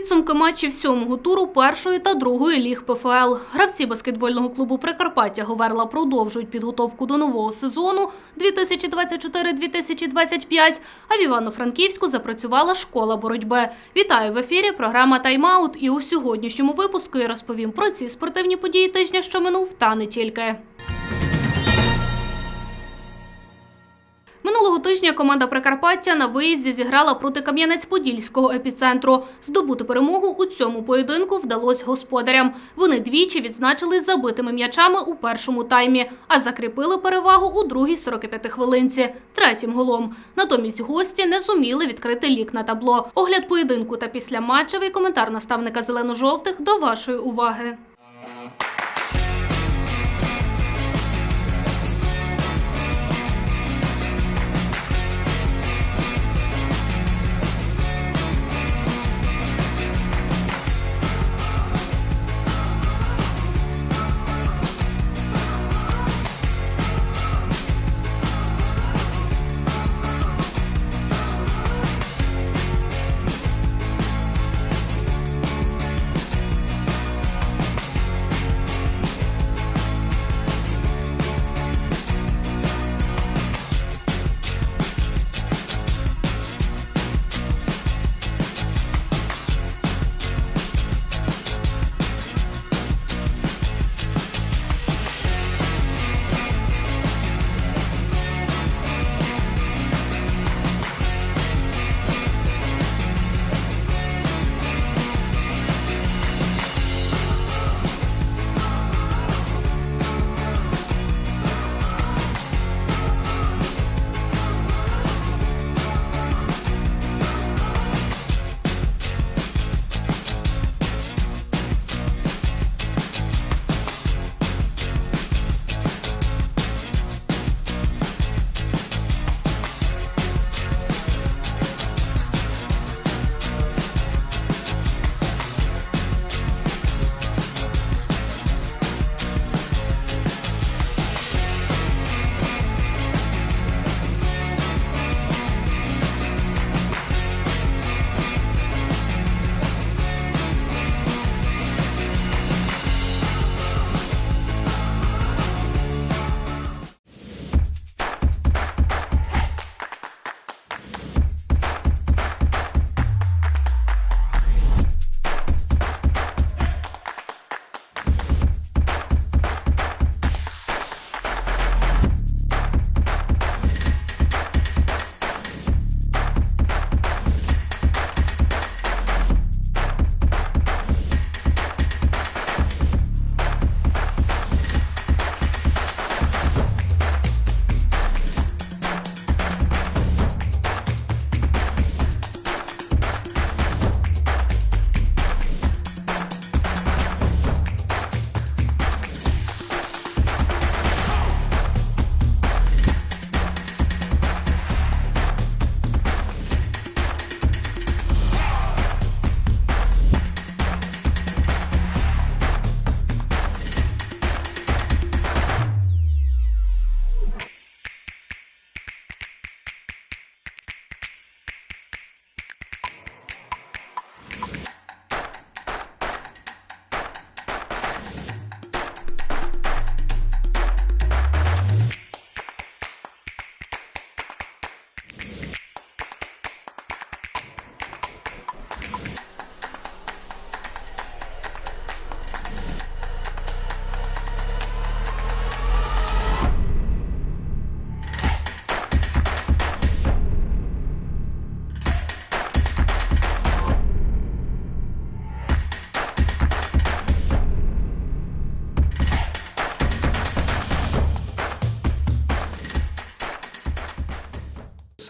Підсумки матчів сьомого туру першої та другої ліг ПФЛ. Гравці баскетбольного клубу Прикарпаття Говерла продовжують підготовку до нового сезону 2024-2025, а в Івано-Франківську запрацювала школа боротьби. Вітаю в ефірі. Програма «Тайм-аут» і у сьогоднішньому випуску я розповім про ці спортивні події тижня, що минув, та не тільки. Минулого тижня команда Прикарпаття на виїзді зіграла проти Кам'янець-Подільського епіцентру. Здобути перемогу у цьому поєдинку вдалося господарям. Вони двічі відзначились забитими м'ячами у першому таймі, а закріпили перевагу у другій 45 хвилинці третім голом. Натомість гості не зуміли відкрити лік на табло. Огляд поєдинку та післяматчевий коментар наставника зелено-жовтих до вашої уваги.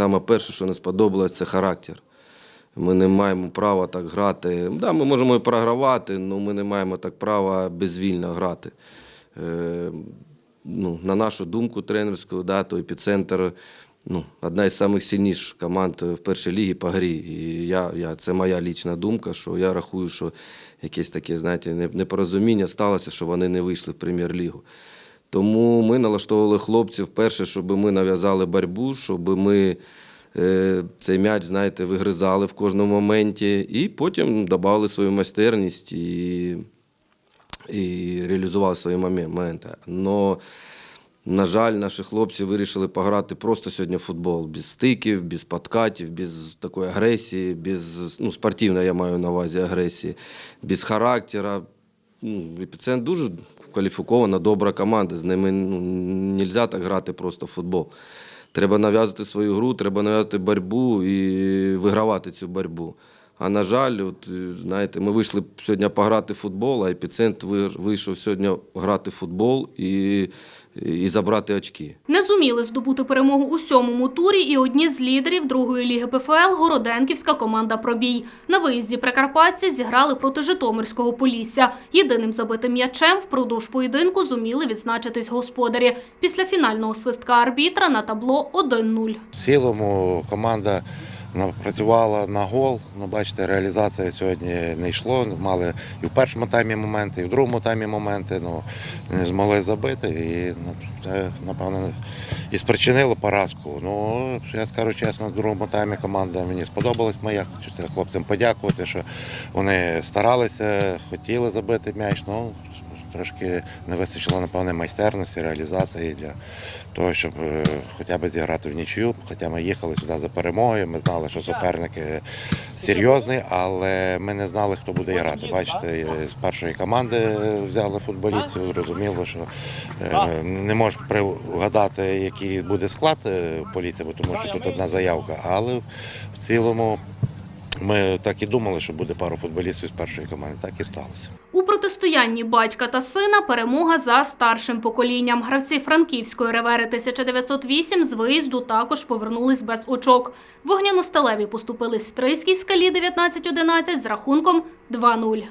Саме перше, що не сподобалось, це характер. Ми не маємо права так грати. Да, ми можемо і програвати, але ми не маємо так права безвільно грати. Е, ну, на нашу думку тренерську, да, то епіцентр ну, одна із найсильніших команд в першій лігі по грі. І я, я, це моя лічна думка, що я рахую, що якесь таке, знаєте, непорозуміння сталося, що вони не вийшли в прем'єр-лігу. Тому ми налаштовували хлопців перше, щоб ми нав'язали боротьбу, щоб ми е, цей м'яч, знаєте, вигризали в кожному моменті, і потім додали свою майстерність і, і реалізували свої моменти. Но, на жаль, наші хлопці вирішили пограти просто сьогодні в футбол, без стиків, без подкатів, без такої агресії, без ну, спортивної я маю на увазі агресії, без характера. Ну, епіцентр дуже кваліфікована, добра команда. З ними ну, не можна так грати просто в футбол. Треба нав'язати свою гру, треба нав'язати боротьбу і вигравати цю боротьбу. А на жаль, от, е, знаєте, ми вийшли сьогодні пограти в футбол, а епіцентр ви- вийшов сьогодні грати в футбол і, і забрати очки. Не зуміли здобути перемогу у сьомому турі і одні з лідерів другої ліги ПФЛ Городенківська команда «Пробій». На виїзді прикарпатці зіграли проти Житомирського Полісся. Єдиним забитим м'ячем впродовж поєдинку зуміли відзначитись господарі. Після фінального свистка арбітра на табло 1-0. В цілому команда працювала на гол. Ну, бачите, реалізація сьогодні не йшло. Мали і в першому таймі моменти, і в другому таймі моменти. Ну, не змогли забити. І ну, це, напевно, і спричинило поразку. Ну, я скажу чесно, в другому таймі команда мені сподобалась моя. Хочу хлопцям подякувати, що вони старалися, хотіли забити м'яч. Ну, Трошки не вистачило, напевне, майстерності, реалізації для того, щоб е, хоча б зіграти в нічию. Хоча ми їхали сюди за перемогою, ми знали, що суперник е, серйозний, але ми не знали, хто буде грати. Бачите, е, з першої команди взяли футболістів, зрозуміло, що е, не можеш вгадати, який буде склад поліції, бо тому що тут одна заявка. Але в цілому ми так і думали, що буде пару футболістів з першої команди. Так і сталося. У протистоянні батька та сина перемога за старшим поколінням. Гравці франківської ревери 1908 з виїзду також повернулись без очок. Вогняно-сталеві поступили стрийській скалі 1911 з рахунком 2-0.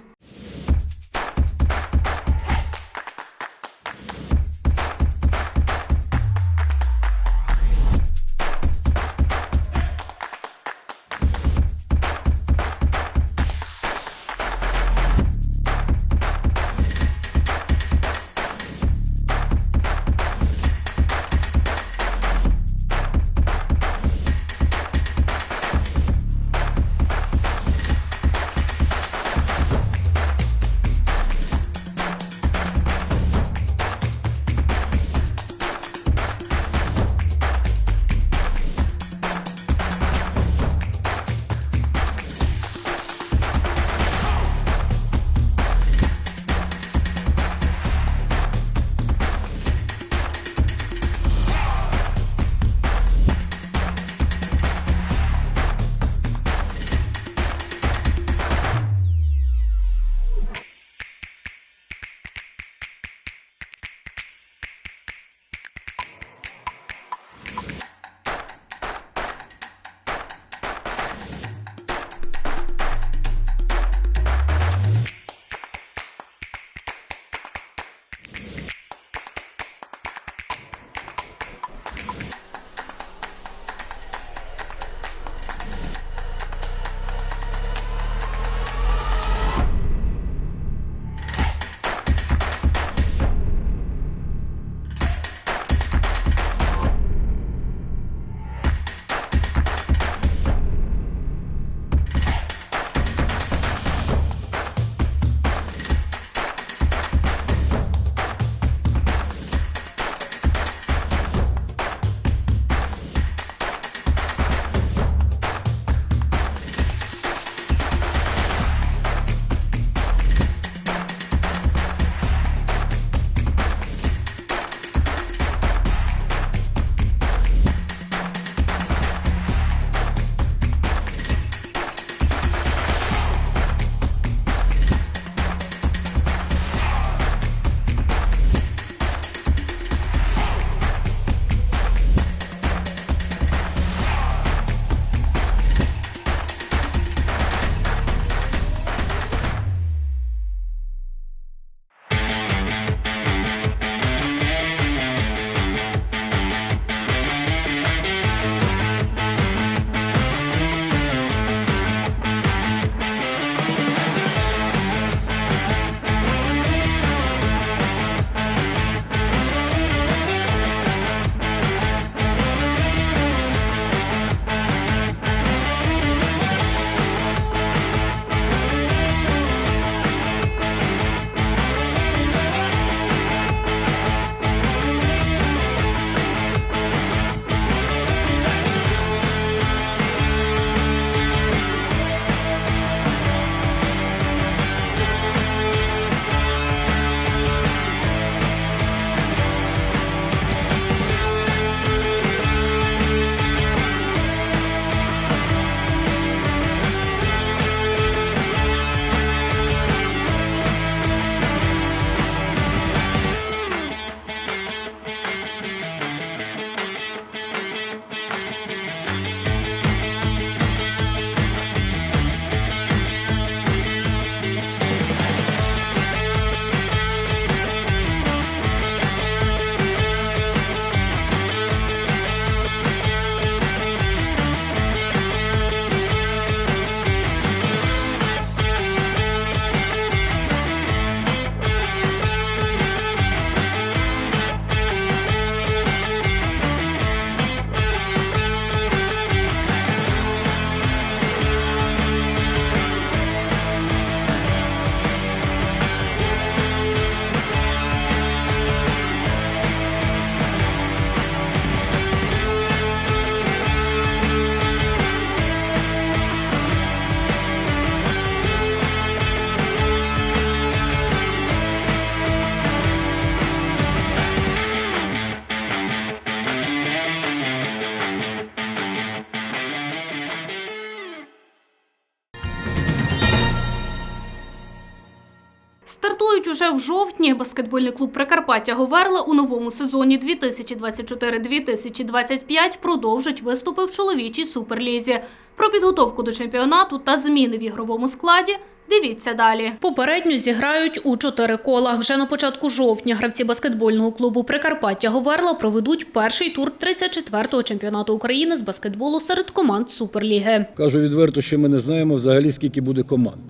Уже в жовтні. Баскетбольний клуб Прикарпаття Говерла у новому сезоні 2024-2025 продовжить виступи в чоловічій суперлізі. Про підготовку до чемпіонату та зміни в ігровому складі дивіться далі. Попередньо зіграють у чотири кола. Вже на початку жовтня гравці баскетбольного клубу Прикарпаття Говерла проведуть перший тур 34-го чемпіонату України з баскетболу серед команд Суперліги. Кажу відверто, що ми не знаємо взагалі, скільки буде команд.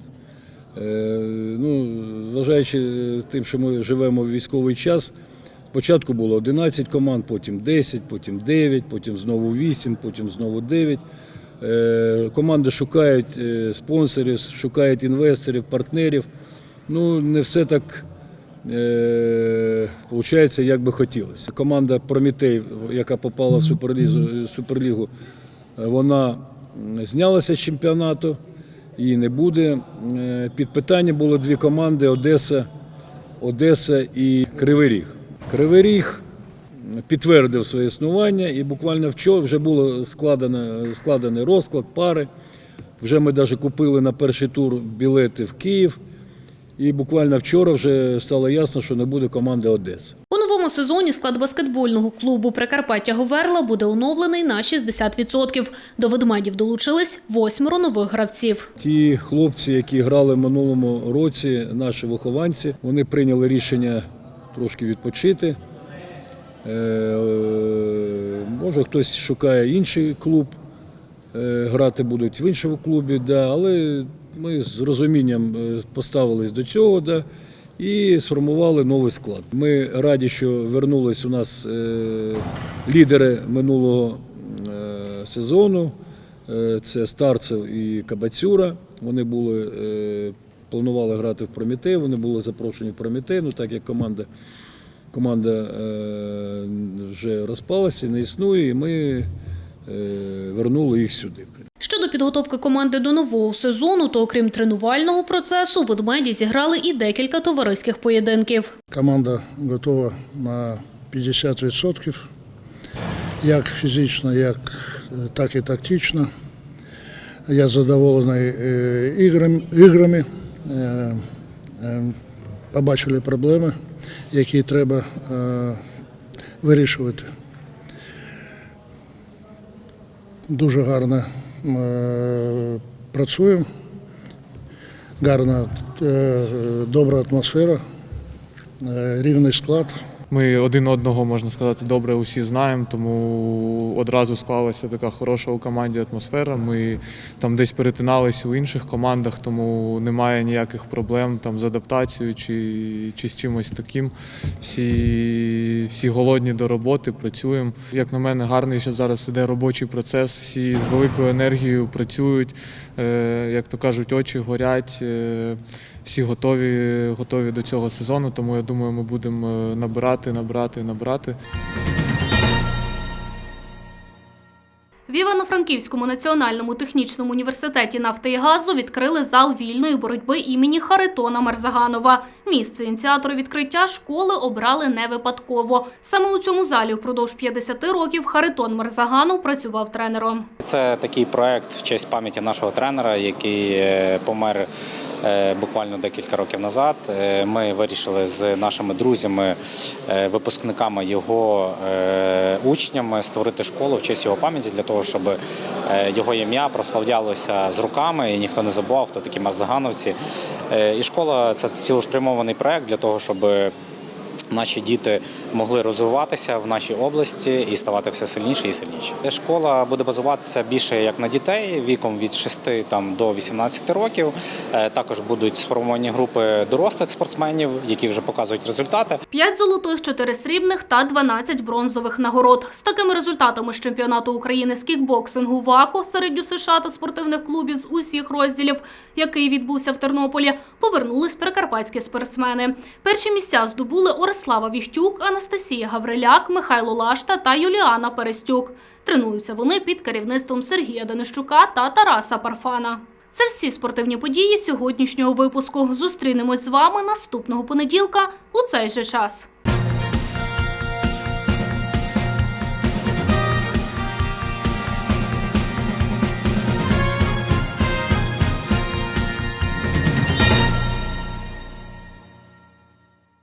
Е, ну, зважаючи тим, що ми живемо в військовий час, спочатку було 11 команд, потім 10, потім 9, потім знову 8, потім знову 9. Е, команди шукають е, спонсорів, шукають інвесторів, партнерів. Ну, не все так виходить, як би хотілося. Команда Прометей, яка попала в Суперлігу, вона знялася з чемпіонату, її не буде. Е, Під питання було дві команди Одеса, Одеса і Кривий Ріг. Кривий Ріг підтвердив своє існування і буквально вчора вже було складено, складений розклад, пари. Вже ми навіть купили на перший тур білети в Київ. І буквально вчора вже стало ясно, що не буде команди Одеси. У новому сезоні склад баскетбольного клубу Прикарпаття Говерла буде оновлений на 60%. До ведмедів долучились восьмеро нових гравців. Ті хлопці, які грали в минулому році, наші вихованці, вони прийняли рішення трошки відпочити. Е, Може, хтось шукає інший клуб, е, грати будуть в іншому клубі, да, але ми з розумінням е, поставились до цього да, і сформували новий склад. Ми раді, що вернулись у нас е, лідери минулого е, сезону. Це Старцев і Кабацюра. Вони були, планували грати в Прометей, вони були запрошені в Прометей, ну так як команда, команда вже розпалася, не існує, і ми е, вернули їх сюди. Щодо підготовки команди до нового сезону, то окрім тренувального процесу, ведмеді зіграли і декілька товариських поєдинків. Команда готова на 50%, як фізично, як, е, так і тактично. Я задоволений е, іграми. Побачили проблеми, які треба вирішувати. Дуже гарно е, працюємо, гарна, е, добра атмосфера, е, рівний склад. Ми один одного, можна сказати, добре усі знаємо, тому одразу склалася така хороша у команді атмосфера. Ми там десь перетиналися у інших командах, тому немає ніяких проблем там з адаптацією чи, чи з чимось таким. Всі, всі голодні до роботи, працюємо. Як на мене, гарний, що зараз іде робочий процес, всі з великою енергією працюють, е, як то кажуть, очі горять. Всі готові, готові до цього сезону, тому я думаю, ми будемо е, набирати, набирати, набирати. В Івано-Франківському національному технічному університеті нафти і газу відкрили зал вільної боротьби імені Харитона Марзаганова. Місце ініціатору відкриття школи обрали не випадково. Саме у цьому залі впродовж 50 років Харитон Марзаганов працював тренером. Це такий проект в честь пам'яті нашого тренера, який е, помер буквально декілька років назад. Е, Ми вирішили з нашими друзями, е, випускниками його е, учнями створити школу в честь його пам'яті для того, щоб е, його ім'я прославлялося з руками і ніхто не забував, хто такі марзагановці. Е, І школа це цілеспрямований проект для того, щоб наші діти могли розвиватися в нашій області і ставати все сильніше і сильніше. Школа буде базуватися більше як на дітей віком від 6 там, до 18 років. Е, Також будуть сформовані групи дорослих спортсменів, які вже показують результати. 5 золотих, 4 срібних та 12 бронзових нагород. З такими результатами з чемпіонату України з кікбоксингу ВАКО серед ДЮСШ та спортивних клубів з усіх розділів, який відбувся в Тернополі, повернулись прикарпатські спортсмени. Перші місця здобули Орислава Віхтюк, Анастасія Гавриляк, Михайло Лашта та Юліана Перестюк. Тренуються вони під керівництвом Сергія Данищука та Тараса Парфана. Це всі спортивні події сьогоднішнього випуску. Зустрінемось з вами наступного понеділка у цей же час.